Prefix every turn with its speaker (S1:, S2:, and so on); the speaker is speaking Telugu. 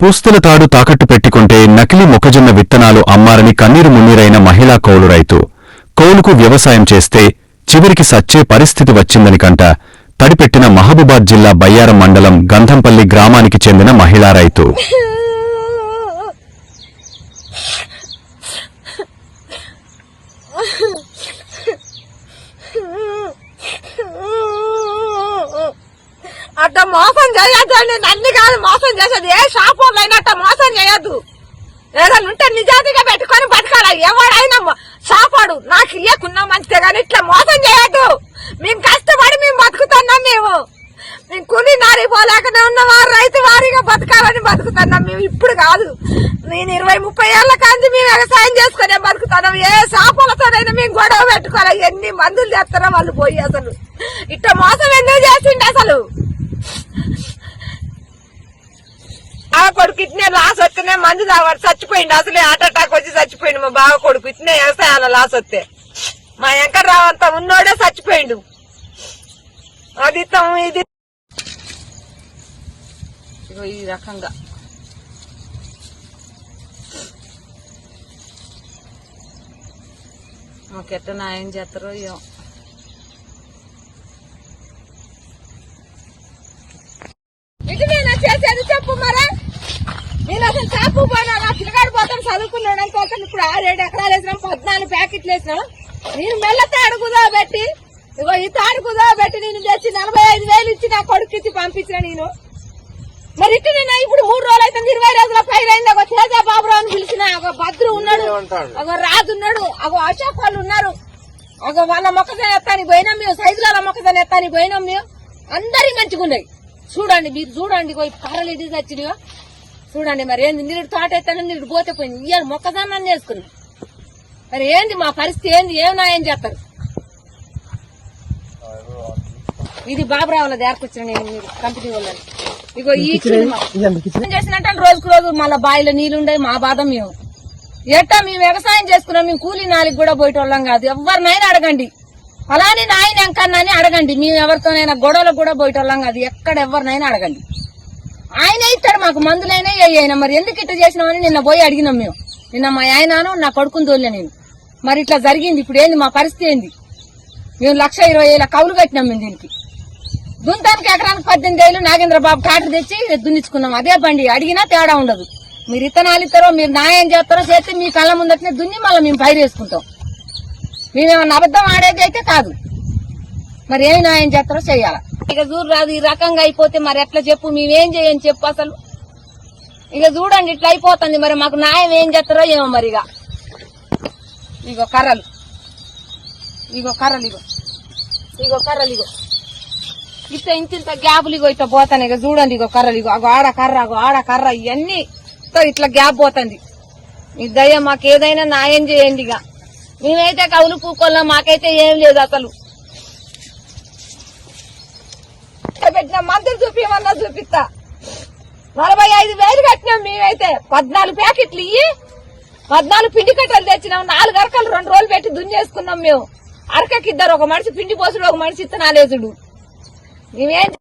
S1: పూస్తుల తాడు తాకట్టు పెట్టుకుంటే నకిలీ మొక్కజొన్న విత్తనాలు అమ్మారని కన్నీరు మున్నీరైన మహిళా కౌలు రైతు. కౌలుకు వ్యవసాయం చేస్తే చివరికి సచ్చే పరిస్థితి వచ్చిందని కంట తడిపెట్టిన మహబూబాద్ జిల్లా బయ్యారం మండలం గంధంపల్లి గ్రామానికి చెందిన మహిళా రైతు.
S2: అట్ట మోసం చేయొద్దు నన్ను కాదు మోసం చేసేది? ఏ షాప్ అయినట్ట మోసం చేయొద్దు. ఏదైనా ఉంటే నిజాతిగా పెట్టుకొని బతకాల? ఎవడైనా షాపాడు. నాకు ఇయ్యకున్నా మంచిదే కానీ ఇట్లా మోసం చేయొద్దు. మేము కష్టపడి మేము బతుకుతున్నాం మేము. మేము కూలి నారిపోలేకనే ఉన్నవారు ఉన్నవా రైతు వారిగా బతకాలని బతుకుతున్నాం మేము. ఇప్పుడు కాదు. నేను ఇరవై ముప్పై ఏళ్ళ కాంతి మేము వ్యవసాయం చేసుకునే బతుకుతున్నాం. ఏ షాపులతోనైనా మేము గొడవ పెట్టుకోవాలి? ఎన్ని మందులు చేస్తారో వాళ్ళు పోయి అసలు? ఇట్లా మోసం ఎందుకు చేసిండే అసలు? ఆ కొడుకు ఇట్నే లాస్ వస్తేనే మందు తాగాడు. చచ్చిపోయిండు. అసలే హార్ట్ అటాక్ వచ్చి చచ్చిపోయిండు మా బావ కొడుకు. ఇట్నే వ్యవసాయాల లాస్ వస్తే. మా వెంకట్రావు అంత ఉన్నోడే చచ్చిపోయిండు. అది ఇది. ఈ రకంగా. మాకెట్ట న్యాయం చేస్తారో ఏమో. ఇటు చేసేది చెప్పు మరా. అసలు చేపు పోయినా నా పిల్లగాడు పోతాను చదువుకున్నాడు అనుకోకుండా ఇప్పుడు ఆరేడు ఎకరాలు వేసినాం పద్నాలుగు ప్యాకెట్లు వేసినాం. నేను మెల్ల తాడు కుదా పెట్టి ఇగో ఈ తాడు కుదా పెట్టి నేను తెచ్చి నలభై ఐదు వేలు ఇచ్చి నా కొడుకు ఇచ్చి పంపించిన నేను. మరి ఇటు నేను ఇప్పుడు మూడు రోజులు అయితే ఇరవై రోజుల పైన అయింది. ఒక తేజ బాబురావు అని పిలిచిన ఒక భద్రు ఉన్నాడు ఒక రాజు ఉన్నాడు ఒక అశోక్ వాళ్ళు ఉన్నారు. ఒక వాళ్ళ మొక్కజొన్న ఎత్తానికి పోయినాం మేము సైజుల మొక్కజొన్న ఎత్తానికి పోయినాం మేము. అందరి మంచిగా ఉన్నాయి చూడండి మీరు చూడండి పోయి కర్రలు ఇది తెచ్చినవా చూడండి మరి ఏంది నీరు తోట ఎత్తాను నీరు పోతే పోయింది. ఇయ్యాలి మొక్కజొన్న చేసుకున్నాం. మరి ఏంది మా పరిస్థితి ఏంది ఏం నాయం చేస్తారు? ఇది బాబురావుల దేరకొచ్చిన నేను కంపెనీ వాళ్ళని. ఇగో ఈ చేసినట్టే రోజుకు రోజు మళ్ళీ బావిలో నీళ్ళు ఉండే మా బాధ మేము. ఎట్టా మేము వ్యవసాయం చేసుకున్నాం మేము కూలీ నాలికి కూడా పోయేటోళ్ళం కాదు. ఎవరినైనా అడగండి. అలానే నాయన ఎంకన్నా అని అడగండి. మేము ఎవరితోనైనా గొడవలకు కూడా పోయేటోళ్ళం కాదు. ఎక్కడ ఎవరినైనా అడగండి. ఆయన ఇస్తాడు మాకు మందులైనా అయినా మరి ఎందుకు ఇట్లా చేసినామని నిన్న పోయి అడిగినాం మేము. నిన్న మా ఆయనను నా కొడుకుని తోలే నేను. మరి ఇట్లా జరిగింది ఇప్పుడు ఏంది మా పరిస్థితి ఏంది? మేము లక్ష ఇరవై వేల కౌలు కట్టినాం మేము దీనికి. దుంతానికి ఎకరానికి పద్దెనిమిది వేలు నాగేంద్ర బాబు కాటర్ తెచ్చి దున్నించుకున్నాం అదే బండి అడిగినా తేడా ఉండదు. మీరు ఇత్తనాలు ఇస్తారో మీరు న్యాయం చేస్తారో చేస్తే మీ కళ్ళ ముందట్నే దున్ని మళ్ళీ మేము పైరు వేసుకుంటాం. మేమేమన్నా అబద్ధం ఆడేది అయితే కాదు. మరి ఏం న్యాయం చేస్తారో చెయ్యాల ఇక చూడు రాదు ఈ రకంగా అయిపోతే మరి ఎట్లా చెప్పు? మేమేం చేయని చెప్పు అసలు? ఇక చూడండి ఇట్లా అయిపోతుంది మరి మాకు న్యాయం ఏం చేస్తారో ఏమో మరి ఇక. ఇగో కర్రలు. ఇగో కర్రలు ఇగో. ఇగో కర్రలు ఇగో. ఇట్లా ఇంత ఇంత గ్యాపులు ఇగో ఇట్లా పోతాను ఇక చూడండి ఇగో కర్రలు ఇగో. అగో ఆడ కర్ర అగో ఆడ కర్ర ఇవన్నీ ఇట్లా గ్యాప్ పోతుంది. మీ దయ్య మాకు ఏదైనా న్యాయం చేయండి ఇక. మేమైతే కవులు పూకోళ్ళం మాకైతే ఏం లేదు అసలు. పెట్టిన మందులు చూపించమన్నా చూపిస్తా. నలభై ఐదు వేలు కట్టినాం మేమైతే. పద్నాలుగు ప్యాకెట్లు ఇయ్యి పద్నాలుగు పిండి కట్టలు తెచ్చినాం. నాలుగు అరకలు రెండు రోజులు పెట్టి దున్నేసుకున్నాం మేము. అరకకి ఇద్దరు ఒక మనిషి పిండి పోసుడు ఒక మనిషి ఇత్తనాలేసుడు. మేమేం